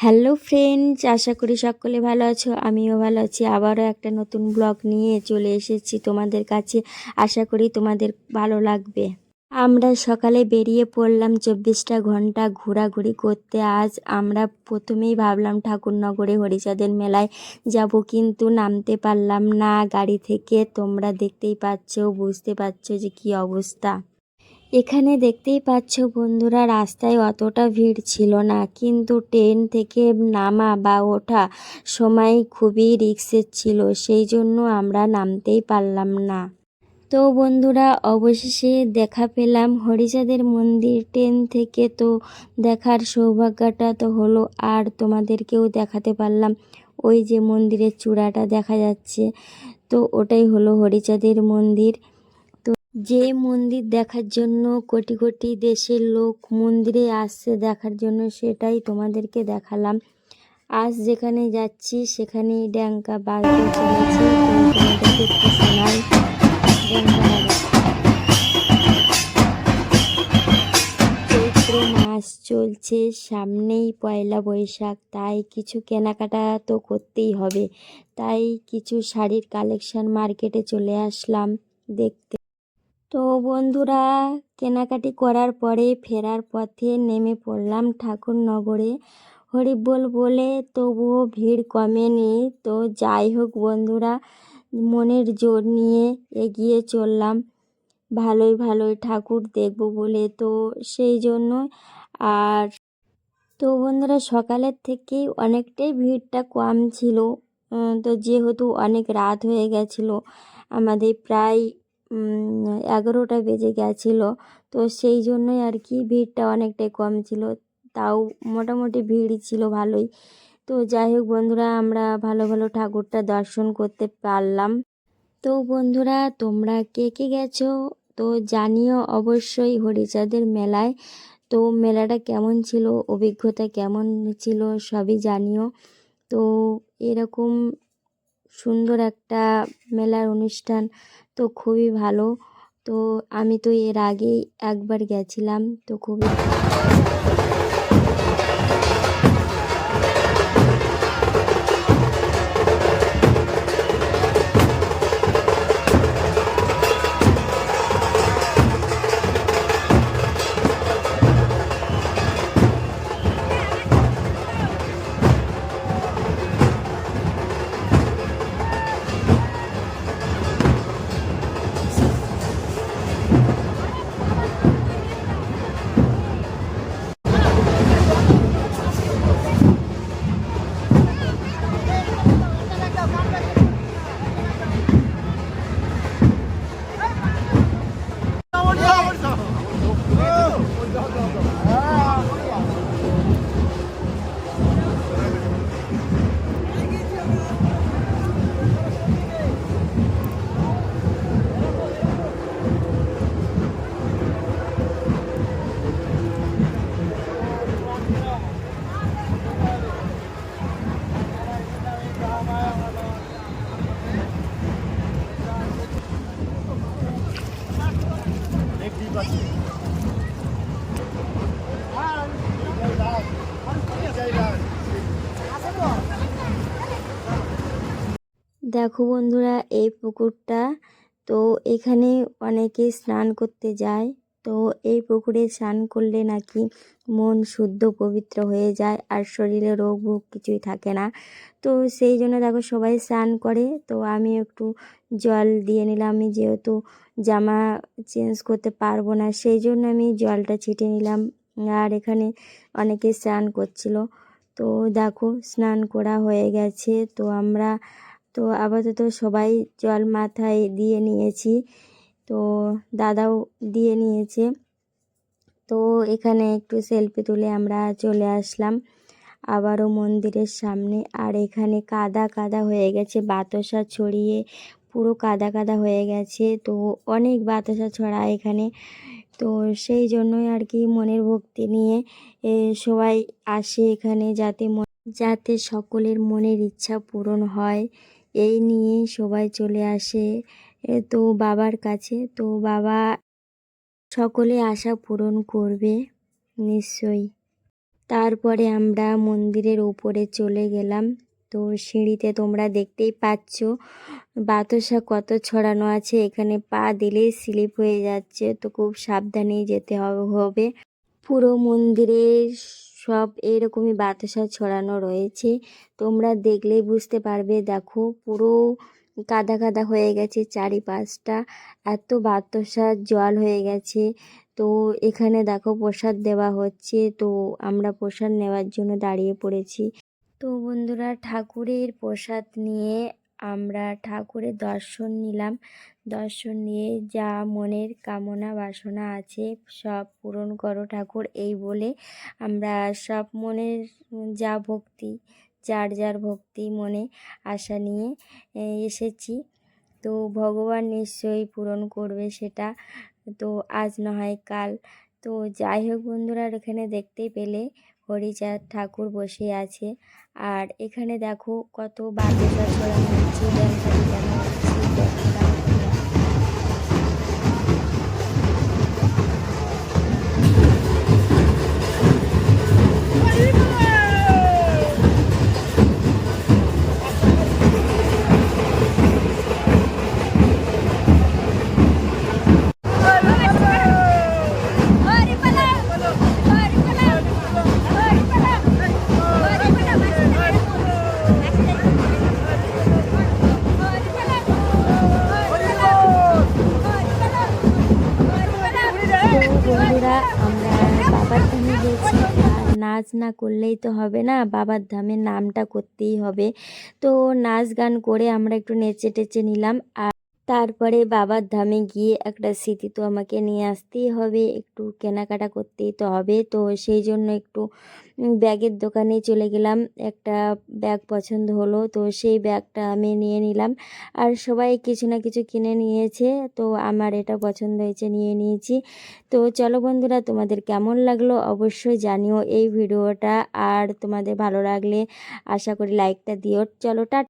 Hello friends আশা করি সকলে ভালো আছো। আমিও ভালো আছি। আবারও একটা নতুন ব্লগ নিয়ে চলে এসেছি তোমাদের কাছে। আশা করি তোমাদের ভালো লাগবে। আমরা সকালে বেরিয়ে পড়লাম চব্বিশটা ঘণ্টা ঘোরাঘুরি করতে। আজ আমরা প্রথমেই ভাবলাম ঠাকুরনগরে হরিচাঁদের মেলায় যাব, কিন্তু নামতে পারলাম না। গাড়ি থেকে তোমরা দেখতেই পাচ্ছ, বুঝতে পারছ যে কি অবস্থা। এখানে দেখতেই পাচ্ছ বন্ধুরা, রাস্তায় অতটা ভিড় ছিল না, কিন্তু ট্রেন থেকে নামা বা ওঠা সময় খুবই রিক্সের ছিল, সেই জন্য আমরা নামতেই পারলাম না। তো বন্ধুরা, অবশেষে দেখা পেলাম হরিচাঁদের মন্দির, ট্রেন থেকে তো দেখার সৌভাগ্যটা তো হলো, আর তোমাদেরকেও দেখাতে পারলাম। ওই যে মন্দিরের চূড়াটা দেখা যাচ্ছে, তো ওটাই হলো হরিচাঁদের মন্দির। যে মন্দির দেখার জন্য কোটি কোটি দেশের লোক মন্দিরে আসছে দেখার জন্য, সেটাই তোমাদেরকে দেখালাম। আজ যেখানে যাচ্ছি সেখানে ড্যাঙ্কা বাজতে চলেছে তোমাদেরকে একটু শোনাই চৈত্র মাস চলছে, সামনেই পয়লা বৈশাখ। তাই কিছু কেনাকাটা তো করতেই হবে। তাই কিছু শাড়ির কালেকশন মার্কেটে চলে আসলাম দেখতে। তো বন্ধুরা, কেনাকাটি করার পরে ফেরার পথে নেমে পড়লাম ঠাকুরনগরে। হরিবোল বলে তবুও ভিড় কমেনি। তো যাই হোক বন্ধুরা, মনের জোর নিয়ে এগিয়ে চললাম। ভালোই ভালোই ঠাকুর দেখব বলে তো সেই জন্য আর তো বন্ধুরা, সকালের থেকেই অনেকটাই ভিড়টা কম ছিল। তো যেহেতু অনেক রাত হয়ে গেছিল, আমাদের প্রায় এগারোটা বেজে গেছিল। তো সেই জন্যই আর কি ভিড়টা অনেকটাই কম ছিল। তাও মোটামুটি ভিড় ছিল ভালোই। তো যাই হোক বন্ধুরা, আমরা ভালো ভালো ঠাকুরটা দর্শন করতে পারলাম। তো বন্ধুরা, তোমরা কে কে গেছো? তো জানিও অবশ্যই হরিচাঁদের মেলায়। তো মেলাটা কেমন ছিল? অভিজ্ঞতা কেমন ছিল? সবই জানিও। তো এরকম সুন্দর একটা মেলার অনুষ্ঠান তো খুবই ভালো। তো আমি তো এর আগেই একবার গেছিলাম তো খুবই দেখো বন্ধুরা এই পুকুরটা তো এখানে অনেকে স্নান করতে যায়। তো এই পুকুরে স্নান করলে নাকি মন শুদ্ধ, পবিত্র হয়ে যায় আর শরীরে রোগ ভোগ কিছুই থাকে না। তো সেই জন্য দেখো সবাই স্নান করে। তো আমি একটু জল দিয়ে নিলাম। আমি যেহেতু জামা চেঞ্জ করতে পারব না, সেই জন্য আমি জলটা ছিটে নিলাম। আর এখানে অনেকে স্নান করছিল। তো দেখো স্নান করা হয়ে গেছে। তো আমরা তো আপাতত সবাই জল মাথায় দিয়ে নিয়েছি। তো দাদাও দিয়ে নিয়েছে। তো এখানে একটু সেলফি তুলে আমরা চলে আসলাম। আবারও মন্দিরের সামনে। আর এখানে কাদা কাদা হয়ে গেছে, বাতাসা ছড়িয়ে পুরো কাদা কাদা হয়ে গেছে। তো অনেক বাতাসা ছড়া এখানে। তো সেই জন্যই আর কি মনের ভক্তি নিয়ে সবাই আসে এখানে যাতে যাতে সকলের মনের ইচ্ছা পূরণ হয়। এই নিয়ে সবাই চলে আসে। তো বাবার কাছে। তো বাবা সকলে আশা পূরণ করবে, নিশ্চয়ই। তারপরে আমরা মন্দিরের উপরে চলে গেলাম। তো সিঁড়িতে তোমরা দেখতেই পাচ্ছ, বাতাসা কত ছড়ানো আছে। এখানে পা দিলেই স্লিপ হয়ে যাচ্ছে। তো খুব সাবধানেই যেতে হবে। পুরো মন্দিরে সব এরকমই বাতাসা ছড়ানো রয়েছে। তোমরা দেখলেই বুঝতে পারবে, দেখো পুরো কাদা কাদা হয়ে গেছে চারিপাশটা। এত বাতাসার জল হয়ে গেছে। তো এখানে দেখো প্রসাদ দেওয়া হচ্ছে। তো আমরা প্রসাদ নেওয়ার জন্য দাঁড়িয়ে পড়েছি। তো বন্ধুরা ঠাকুরের প্রসাদ নিয়ে আমরা ঠাকুরের দর্শন নিলাম। দর্শন নিয়ে যা মনের কামনা বাসনা আছে সব পূরণ করো ঠাকুর, এই বলে আমরা সব মনের যা ভক্তি যার যার ভক্তি মনে আশা নিয়ে এসেছি। তো ভগবান নিশ্চয়ই পূরণ করবে সেটা তো আজ না হয় কাল। তো যাই হোক বন্ধুরা এখানে দেখতে পেলে হরিচাঁদ ঠাকুর বসে আছে। আর এখানে দেখো কত বাতাসা ছড়ানো হচ্ছে নাচ না করলেই তো হবে না, বাবার ধামের নামটা করতেই হবে। তো নাচ গান করে আমরা একটু নেচে টেচে নিলাম আর তারপরে বাবার ধামে গিয়ে একটা স্মৃতি তো আমাকে নিয়ে আসতেই হবে, একটু কেনাকাটা করতেই তো হবে। তো সেই জন্য একটু ব্যাগের দোকানে চলে গেলাম, একটা ব্যাগ পছন্দ হলো, তো সেই ব্যাগটা আমি নিয়ে নিলাম। আর সবাই কিছু না কিছু কিনে নিয়েছে, তো আমার এটা পছন্দ হয়েছে, নিয়ে নিয়েছি। তো চলো বন্ধুরা, তোমাদের কেমন লাগল অবশ্যই জানিও এই ভিডিওটা। আর তোমাদের ভালো লাগলে আশা করি লাইকটা দিও। চলো, টা